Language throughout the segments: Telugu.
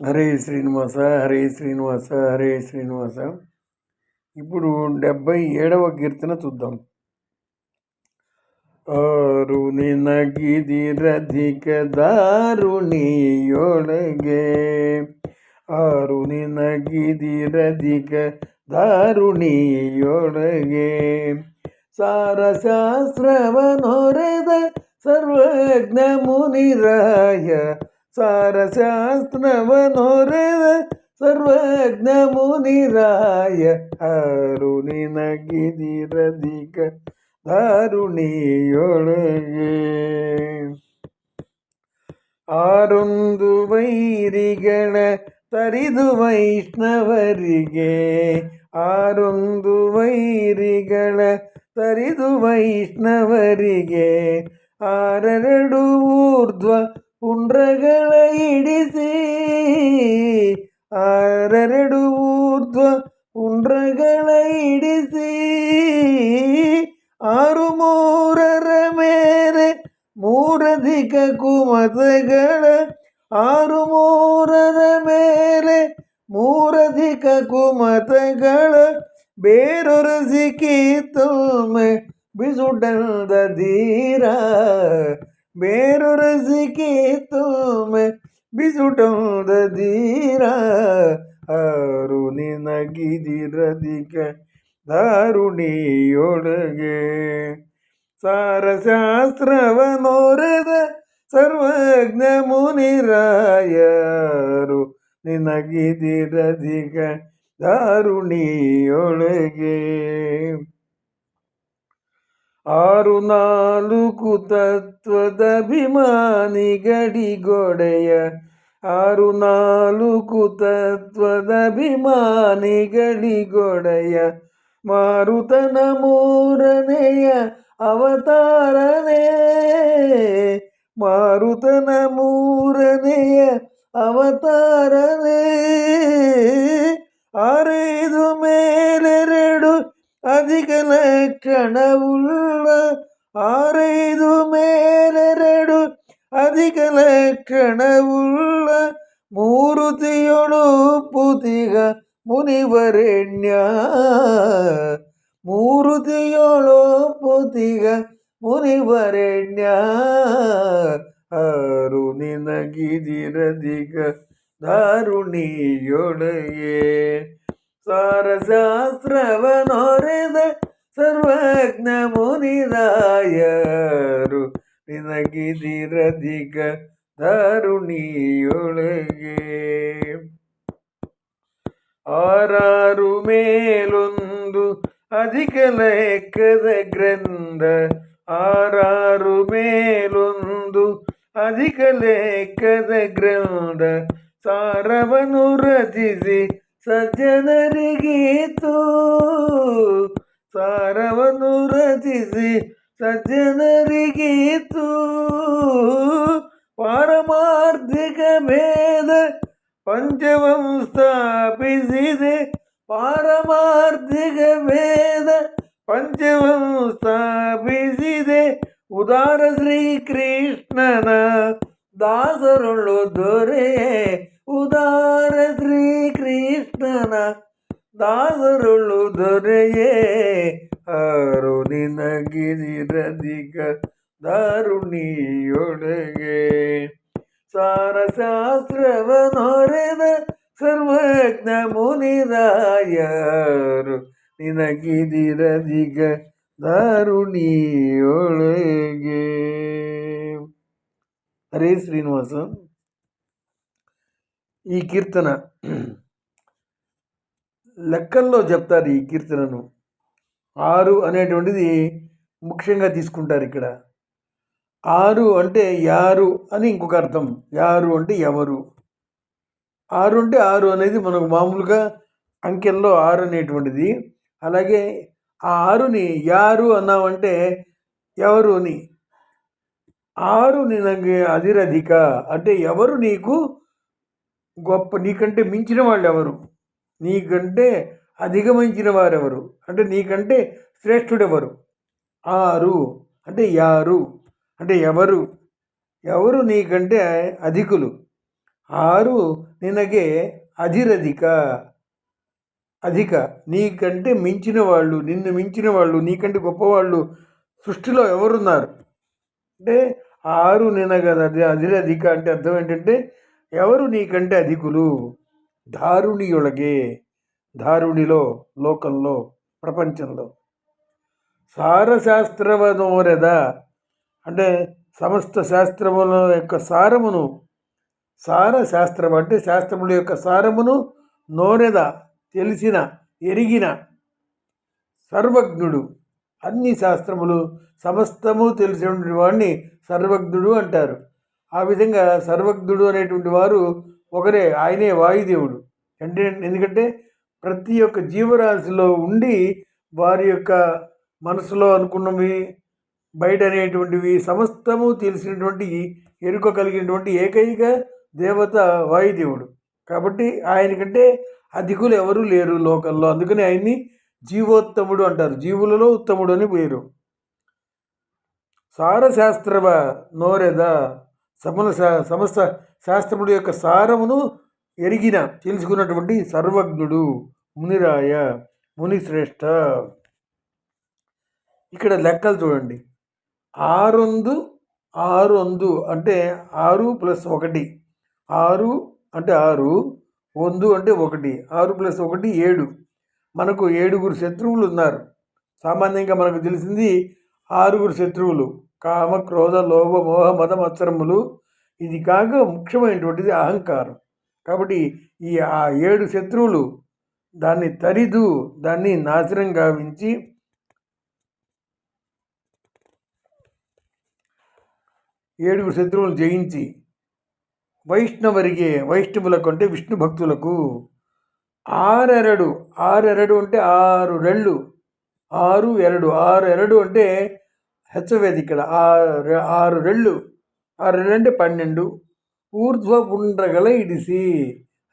హరే శ్రీనివాస హరే శ్రీనివాస హరే శ్రీనివాస ఇప్పుడు డెబ్బై ఏడవ కీర్తన చూద్దాం ಆರು ನಿನಗಿದಿರಧಿಕ ದಾರುಣಿಯೊಳಗೆ ಆರು ನಿನಗಿದಿರಧಿಕ ದಾರುಣಿಯೊಳಗೆ ಸಾರಶಾಸ್ತ್ರವನೊರೆದ ಸರ್ವಜ್ಞ ಮುನಿರಾಯ ಸಾರಶಾಸ್ತ್ರವನೊರೆದ ಸರ್ವಜ್ಞ ಮುನಿರಾಯ ಆರು ನಿನಗಿದಿರಧಿಕ ದಾರುಣಿಯೊಳಗೆ ಆರೊಂದು ವೈರಿಗಳ ತರಿದು ವೈಷ್ಣವರಿಗೆ ಆರೊಂದು ವೈರಿಗಳ ತರಿದು ವೈಷ್ಣವರಿಗೆ ಆರೆರಡು ಊರ್ಧ್ವ ಪುಂಡ್ರಗಳ ಇಡಿಸಿ ಆರೆರಡು ಊರ್ಧ್ವ ಉಂಡ್ರಗಳ ಇಡಿಸಿ ಆರು ಮೂರರ ಮೇಲೆ ಮೂರಧಿಕ ಕುಮತಗಳ ಆರು ಮೂರರ ಮೇಲೆ ಮೂರಧಿಕ ಕುಮತಗಳ ಸಿಕ್ಕಿ ಕೀತೊಮ್ಮೆ ಬಿಸುಡಂದ ಧೀರ मेरो रज के ಬಿಸುಟೋದೀರ ಆರು ನಿನಗಿದಿರದಿಕ ದಾರುಣಿಯೊಳಗೆ. ಸಾರಶಾಸ್ತ್ರವನೋರದ ಸರ್ವಜ್ಞ ಮುನಿರಾಯರು ನಿನಗಿದಿರದಿಕ ದಾರುಣಿಯೊಳಗೆ. ಆರು ನಾಲ್ಕು ತತ್ವದ ಅಭಿಮಾನಿಗಡಿಗೊಡೆಯ ಆರು ನಾಲ್ಕು ತತ್ವದ ಅಭಿಮಾನಿಗಡಿಗೊಡೆಯ ಮಾರುತನ ಮೂರನೆಯ ಅವತಾರನೇ, ಮಾರುತನ ಮೂರನೆಯ ಅವತಾರನೇ, ಆರೈದು ಮೇಲೆರಡು അധിക ലക്ഷണവുള്ള ആറേതു മേലരടു അധിക ലക്ഷണവുള്ള മൂർത്തിയൊടു പുതിക മുനിവരണ്യ. മൂർത്തിയോളോ പുതിക മുനിവരണ്യ. അരുണിനഗിരിരധിക ദാരുണിയൊടയേ. ಸಾರಶಾಸ್ತ್ರವನೊರೆದ ಸರ್ವಜ್ಞ ಮುನಿರಾಯರು ನಿನಗಿದಿರದಿಗ ದಾರುಣಿಯೊಳಗೆ ಆರಾರು ಮೇಲೊಂದು ಅಧಿಕ ಲೆಕ್ಕದ ಗ್ರಂಥ ಆರಾರು ಮೇಲೊಂದು ಅಧಿಕ ಲೆಕ್ಕದ ಗ್ರಂಥ ಸಾರವನ್ನು ರಚಿಸಿ ಸಜ್ಜನರಿಗೀತು ಸಾರವನ್ನು ರಚಿಸಿ ಸಜ್ಜನರಿಗೀತು ಪಾರಮಾರ್ಥಿಕ ಭೇದ ಪಂಚವಂ ಸ್ಥಾಪಿಸಿದೆ. ಪಾರಮಾರ್ಥಿಕ ಭೇದ ಪಂಚವಂ ಸ್ಥಾಪಿಸಿದೆ. ಉದಾರ ಶ್ರೀಕೃಷ್ಣನ ದಾಸರುಳು ದೊರೆ, ಉದಾರ ಶ್ರೀಕೃಷ್ಣನ ಕೃಷ್ಣ ದಾಸರುಳು ದೊರೆಯೇ? ಅರುಣಿನ ಗಿರಿರದಿಗ ದಾರುಣಿಯೊಳಗೆ. ಸಾರಶಾಸ್ತ್ರವನೊರೆದ ಸರ್ವಜ್ಞ ಮುನಿರಾಯರು ನಿನಗಿದಿರದಿಗ ದಾರುಣಿಯೊಳಗೆ. ಹರೇ ಶ್ರೀನಿವಾಸ. ಈ ಕೀರ್ತನ లెక్కల్లో చెప్తారు ఈ కీర్తనను. ఆరు అనేటువంటిది ముఖ్యంగా తీసుకుంటారు ఇక్కడ. ఆరు అంటే యారు అని ఇంకొక అర్థం. యారు అంటే ఎవరు? ఆరు అంటే ఆరు అనేది మనకు మామూలుగా అంకెల్లో ఆరు అనేటువంటిది. అలాగే ఆ ఆరుని యారు అన్నామంటే ఎవరు అని? ఆరు నినಗೆ అధిరధిక. అంటే ఎవరు నీకు గొప్ప నీకంటే మించిన వాళ్ళు ఎవరు నీకంటే అధిగమించిన వారెవరు? అంటే నీకంటే శ్రేష్ఠుడెవరు? ఆరు. అంటే యారు. అంటే ఎవరు? ఎవరు నీకంటే అధికులు? ఆరు నినగే అధిరధిక. అధిక. నీకంటే మించిన వాళ్ళు నిన్ను మించిన వాళ్ళు నీకంటే గొప్పవాళ్ళు సృష్టిలో ఎవరున్నారు? అంటే ఆరు నినగద అధిరధిక అంటే అర్థం ఏంటంటే ఎవరు నీకంటే అధికులు? దారుణియొಳಗೆ ధారుణిలో లోకంలో ప్రపంచంలో. సారశాస్త్రవనోరద అంటే సమస్త శాస్త్రముల యొక్క సారమును సార శాస్త్రం అంటే శాస్త్రముల యొక్క సారమును నోరెద తెలిసిన ఎరిగిన సర్వజ్ఞుడు. అన్ని శాస్త్రములు సమస్తము తెలిసినటువంటి వాడిని సర్వజ్ఞుడు అంటారు. ఆ విధంగా సర్వజ్ఞుడు అనేటువంటి వారు ఒకరే ఆయనే వాయుదేవుడు. అంటే ఎందుకంటే ప్రతి ఒక్క జీవరాశిలో ఉండి వారి యొక్క మనసులో అనుకున్నవి బయట అనేటువంటివి సమస్తము తెలిసినటువంటి ఎరుక కలిగినటువంటి ఏకైక దేవత వాయుదేవుడు. కాబట్టి ఆయన కంటే అధికులు ఎవరూ లేరు లోకల్లో అందుకని ఆయన్ని జీవోత్తముడు అంటారు. జీవులలో ఉత్తముడు అని పేరు. సారశాస్త్రవ నోరెద సమల సమస్త శాస్త్రముడు యొక్క సారమును ఎరిగిన తెలుసుకున్నటువంటి సర్వజ్ఞుడు మునిరాయ మునిశ్రేష్ఠ ఇక్కడ లెక్కలు చూడండి. ఆరొందు ఆరొందు అంటే ఆరు ప్లస్ ఒకటి. ఆరు అంటే ఆరు వందు అంటే ఒకటి. ఆరు ప్లస్ ఒకటి ఏడు. మనకు ఏడుగురు శత్రువులు ఉన్నారు. సామాన్యంగా మనకు తెలిసింది ఆరుగురు శత్రువులు. కామ క్రోధ లోభ మోహ మత మత్సరములు ఇది కాక ముఖ్యమైనటువంటిది అహంకారం. కాబట్టి ఈ ఆ ఏడు శత్రువులు దాన్ని తరిదు దాన్ని నాశనం గావించి ఏడుగురు శత్రువులు జయించి వైష్ణవరిగే వైష్ణవులకు అంటే విష్ణు భక్తులకు ఆరెరడు ఆరెరడు అంటే ఆరు రెళ్ళు ఆరు ఎరడు ఆరు ఎరడు అంటే హెచ్చవేది ఇక్కడ ఆరు ఆరు రెళ్ళు ఆరు రెండు పన్నెండు. ఊర్ధ్వపుండ్రగల ఇడిసి.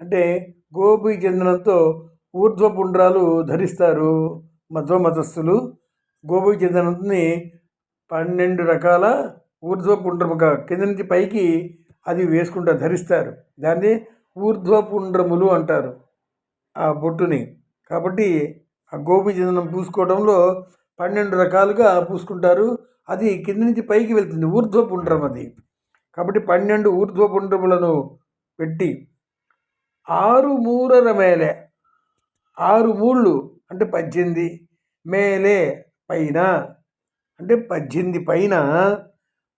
అంటే గోపి చందనంతో ఊర్ధ్వపుండ్రాలు ధరిస్తారు మధ్వ మతస్థులు గోపి చందనంని పన్నెండు రకాల ఊర్ధ్వపుండ్రము కింద నుంచి పైకి అది వేసుకుంటారు ధరిస్తారు. దాన్ని ఊర్ధ్వపుండ్రములు అంటారు ఆ బొట్టుని. కాబట్టి ఆ గోపి చందనం పూసుకోవడంలో పన్నెండు రకాలుగా పూసుకుంటారు. అది కింద నుంచి పైకి వెళ్తుంది. ఊర్ధ్వపుండ్రం అది కాబట్టి పన్నెండు ఊర్ధ్వపుండ్రములను పెట్టి ఆరు మూరర మేలే. ఆరు మూళ్ళు అంటే పద్దెనిమిది. మేలే పైన అంటే పద్దెనిమిది పైన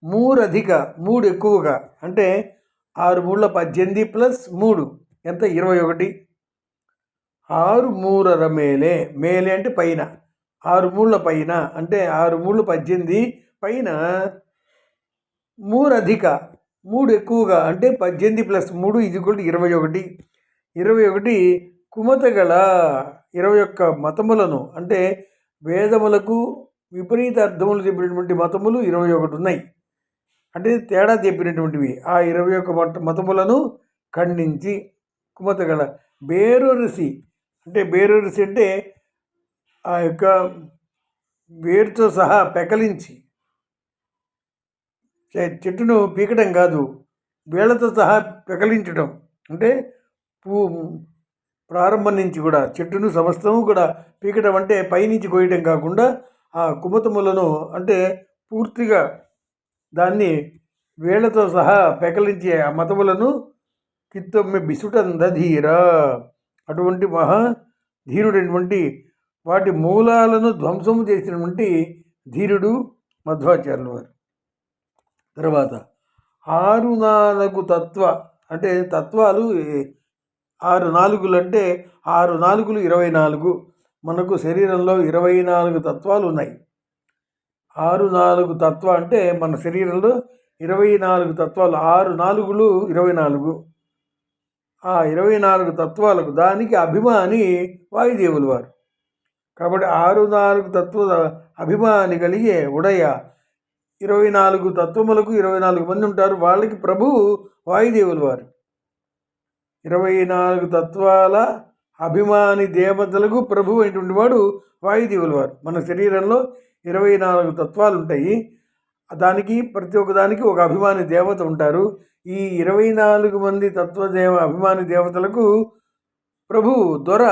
మూడు అధిక మూడు ఎక్కువగా అంటే ఆరు మూడుల పద్దెనిమిది ప్లస్ మూడు. ఎంత? ఇరవై ఒకటి. ఆరు మూరర మేలే. మేలే అంటే పైన. ఆరు మూళ్ళ పైన అంటే ఆరు మూళ్ళు పద్దెనిమిది పైన మూడు అధిక మూడు ఎక్కువగా అంటే పద్దెనిమిది ప్లస్ మూడు ఇది కూడా ఇరవై ఒకటి. ఇరవై ఒకటి కుమత గల ఇరవై ఒక్క మతములను అంటే వేదములకు విపరీత అర్థములు చెప్పినటువంటి మతములు ఇరవై ఒకటి ఉన్నాయి. అంటే తేడా చెప్పినటువంటివి. ఆ ఇరవై ఒక్క మత మతములను ఖండించి కుమతగల బేరొరసి అంటే బేరొరసి అంటే ఆ యొక్క వేరుతో సహా పెకలించి చెట్టును పీకడం కాదు వేళ్ళతో సహా పెకలించడం అంటే పువ్వు ప్రారంభం నుంచి కూడా చెట్టును సమస్తము కూడా పీకడం అంటే పైనుంచి కోయటం కాకుండా ఆ కుమతములను అంటే పూర్తిగా దాన్ని వేళ్ళతో సహా పెకలించే ఆ మతములను కిత్తొమ్మె బిసుటందధీర. అటువంటి మహా ధీరుడైనటువంటి వాటి మూలాలను ధ్వంసము చేసినటువంటి ధీరుడు మధ్వాచార్యుల వారు. తర్వాత ఆరు నాలుగు తత్వ అంటే తత్వాలు ఆరు నాలుగులు అంటే ఆరు నాలుగులు ఇరవై నాలుగు మనకు శరీరంలో ఇరవై నాలుగు తత్వాలు ఉన్నాయి. ఆరు నాలుగు తత్వ అంటే మన శరీరంలో ఇరవై నాలుగు తత్వాలు ఆరు నాలుగులు ఇరవై నాలుగు. ఆ ఇరవై నాలుగు తత్వాలకు దానికి అభిమాని వాయుదేవులు వారు. కాబట్టి ఆరు నాలుగు తత్వ అభిమాని కలిగే ఉడయ ఇరవై నాలుగు తత్వములకు ఇరవై నాలుగు మంది ఉంటారు. వాళ్ళకి ప్రభు వాయుదేవులు వారు. ఇరవై నాలుగు తత్వాల అభిమాని దేవతలకు ప్రభు అయినటువంటి వాడు వాయుదేవులు వారు. మన శరీరంలో ఇరవై నాలుగు తత్వాలు ఉంటాయి. దానికి ప్రతి ఒక్కదానికి ఒక అభిమాని దేవత ఉంటారు. ఈ ఇరవై నాలుగు మంది తత్వదేవ అభిమాని దేవతలకు ప్రభు దొర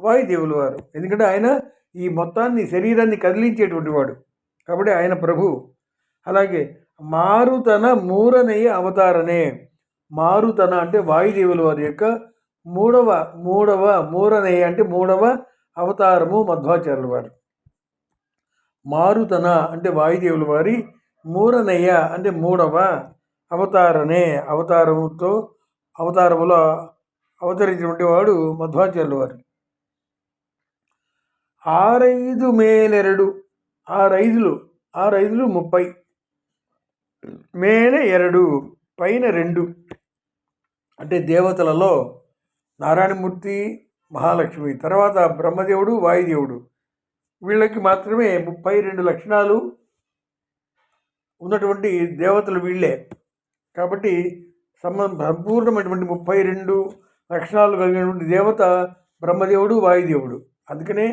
వాయుదేవులు వారు. ఎందుకంటే ఆయన ఈ మొత్తాన్ని శరీరాన్ని కదిలించేటువంటి వాడు. కాబట్టి ఆయన ప్రభు. అలాగే మారుతన మూరనయ్య అవతారనే. మారుతన అంటే వాయుదేవుల వారి యొక్క మూడవ మూడవ మూరనయ్య అంటే మూడవ అవతారము మధ్వాచార్యుల వారు. మారుతన అంటే వాయుదేవుల వారి మూరనయ్య అంటే మూడవ అవతారనే. అవతారముతో అవతారములో అవతరించినటువంటి వాడు మధ్వాచార్యుల వారు. ఆరైదు మేలెరడు ఆరైదులు ఆరైదులు ముప్పై మేలే ఎరడు పైన రెండు. అంటే దేవతలలో నారాయణమూర్తి మహాలక్ష్మి తర్వాత బ్రహ్మదేవుడు వాయుదేవుడు. వీళ్ళకి మాత్రమే ముప్పై రెండు లక్షణాలు ఉన్నటువంటి దేవతలు వీళ్ళే. కాబట్టి సమ సంపూర్ణమైనటువంటి ముప్పై రెండు లక్షణాలు కలిగినటువంటి దేవత బ్రహ్మదేవుడు వాయుదేవుడు. అందుకనే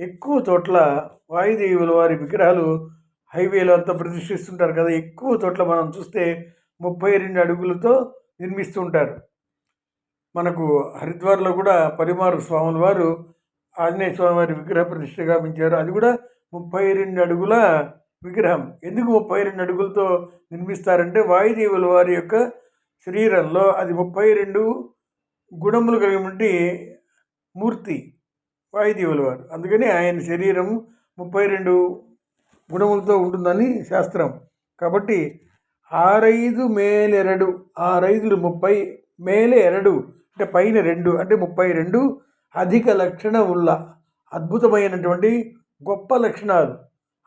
ఎక్కువ చోట్ల వాయుదేవుల వారి విగ్రహాలు హైవేలో అంతా ప్రతిష్ఠిస్తుంటారు కదా ఎక్కువ చోట్ల మనం చూస్తే ముప్పై రెండు అడుగులతో నిర్మిస్తూ ఉంటారు. మనకు హరిద్వార్లో కూడా పరిమారు స్వాముల వారు ఆంజనేయ స్వామి వారి విగ్రహ ప్రతిష్ఠ గావించారు అది కూడా ముప్పై రెండు అడుగుల విగ్రహం. ఎందుకు ముప్పై రెండు అడుగులతో నిర్మిస్తారంటే వాయుదేవుల వారి యొక్క శరీరంలో అది ముప్పై రెండు గుణములు కలిగినటువంటి మూర్తి వాయుదేవుల వారు. అందుకని ఆయన శరీరం ముప్పై రెండు గుణములతో ఉంటుందని శాస్త్రం. కాబట్టి ఆరైదు మేలెరడు ఆరైదులు ముప్పై మేలే ఎరడు అంటే పైన రెండు అంటే ముప్పై రెండు అధిక లక్షణముల అద్భుతమైనటువంటి గొప్ప లక్షణాలు.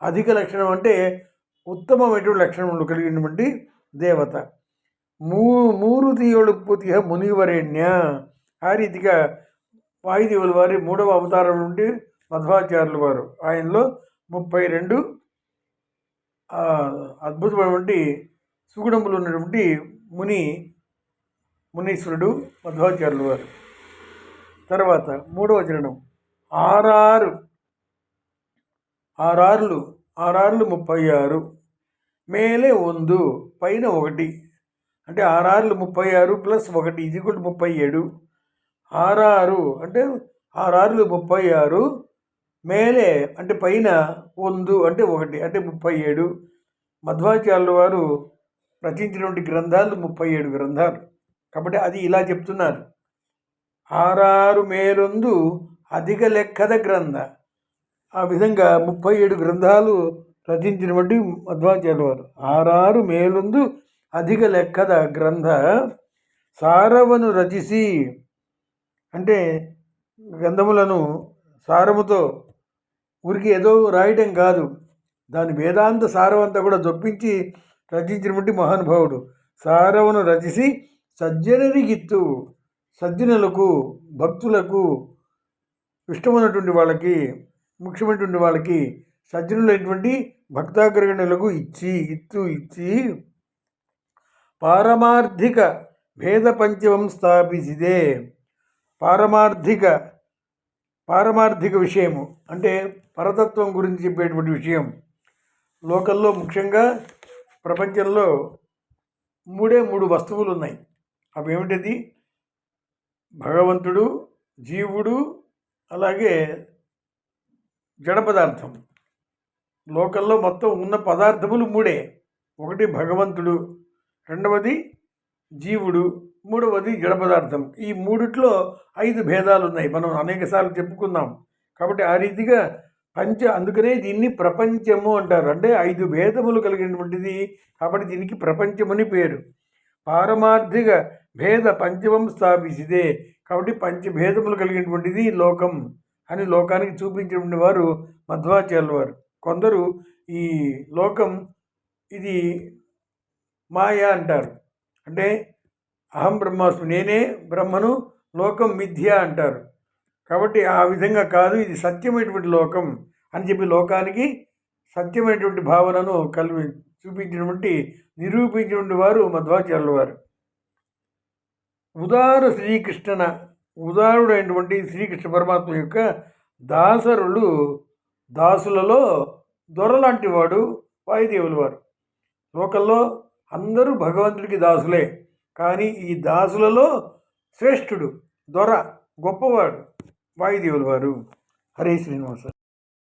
అధిక లక్షణం అంటే ఉత్తమమైనటువంటి లక్షణములు కలిగినటువంటి దేవత. మూ మూరు తీయుడు పూతిగా మునివరేణ్య. ఆ రీతిగా వాయుదేవుల వారి మూడవ అవతారం నుండి మధ్వాచార్యుల వారు. ఆయనలో ముప్పై రెండు అద్భుతమైనటువంటి సుగుణములు ఉన్నటువంటి ముని మునీశ్వరుడు మధ్వాచార్యుల వారు. తర్వాత మూడవ చరణం. ఆరారు. ఆరార్లు ఆరార్లు ముప్పై ఆరు మేలే ఒందు పైన ఒకటి. అంటే ఆరారులు ముప్పై ఆరు ప్లస్ ఒకటి ఇది కూడా ముప్పై ఏడు. ఆరారు అంటే ఆరారులు ముప్పై ఆరు మేలే అంటే పైన వందు అంటే ఒకటి అంటే ముప్పై ఏడు. మధ్వాచార్యుల వారు రచించినటువంటి గ్రంథాలు ముప్పై ఏడు గ్రంథాలు. కాబట్టి అది ఇలా చెప్తున్నారు. ఆరారు మేలొందు అధిక లెక్కద గ్రంథ. ఆ విధంగా ముప్పై ఏడు గ్రంథాలు రచించినటువంటి మధ్వాచార్యుల వారు. ఆరారు మేలుందు అధిక లెక్కద గ్రంథ సారవను రచిసి అంటే గ్రంథములను సారముతో ఊరికి ఏదో రాయటం కాదు. దాని వేదాంత సారవంతా కూడా జొప్పించి రచించినటువంటి మహానుభావుడు. సారవను రచిసి సజ్జనరిగిత్తు సజ్జనులకు భక్తులకు ఇష్టమైనటువంటి వాళ్ళకి ముఖ్యమైనటువంటి వాళ్ళకి సజ్జనులైనటువంటి భక్తాగ్రగణులకు ఇచ్చి ఇత్తు ఇచ్చి పారమార్థిక భేద పంచమం స్థాపించిదే పారమార్థిక పారమార్థిక విషయము అంటే పరతత్వం గురించి చెప్పేటువంటి విషయం. లోకల్లో ముఖ్యంగా ప్రపంచంలో మూడే మూడు వస్తువులు ఉన్నాయి అవి ఏమిటది భగవంతుడు జీవుడు అలాగే జడ పదార్థం. లోకల్లో మొత్తం ఉన్న పదార్థములు మూడే. ఒకటి భగవంతుడు రెండవది జీవుడు మూడవది జడ పదార్థం. ఈ మూడిట్లో ఐదు భేదాలు ఉన్నాయి మనం అనేకసార్లు చెప్పుకుందాం కాబట్టి ఆ రీతిగా పంచ అందుకనే దీన్ని ప్రపంచము అంటారు. అంటే ఐదు భేదములు కలిగినటువంటిది. కాబట్టి దీనికి ప్రపంచమని పేరు. పారమార్థిక భేద పంచమం స్థాపించిదే కాబట్టి పంచభేదములు కలిగినటువంటిది లోకం అని లోకానికి చూపించినటువంటి వారు మధ్వాచార్యుల వారు. కొందరు ఈ లోకం ఇది మాయ అంటారు. అంటే అహం బ్రహ్మాస్మి నేనే బ్రహ్మను లోకం మిథ్య అంటారు. కాబట్టి ఆ విధంగా కాదు ఇది సత్యమైనటువంటి లోకం అని చెప్పి లోకానికి సత్యమైనటువంటి భావనను కలిపి చూపించినటువంటి నిరూపించినటువంటి వారు మధ్వాచార్యుల వారు. ఉదార శ్రీకృష్ణ ఉదారుడైనటువంటి శ్రీకృష్ణ పరమాత్మ యొక్క దాసరులు దాసులలో దొరలాంటి వాడు వాయుదేవులు వారు. లోకల్లో అందరూ భగవంతుడికి దాసులే. కానీ ఈ దాసులలో శ్రేష్ఠుడు దొర గొప్పవాడు వాయుదేవుల వారు. హరే శ్రీనివాస.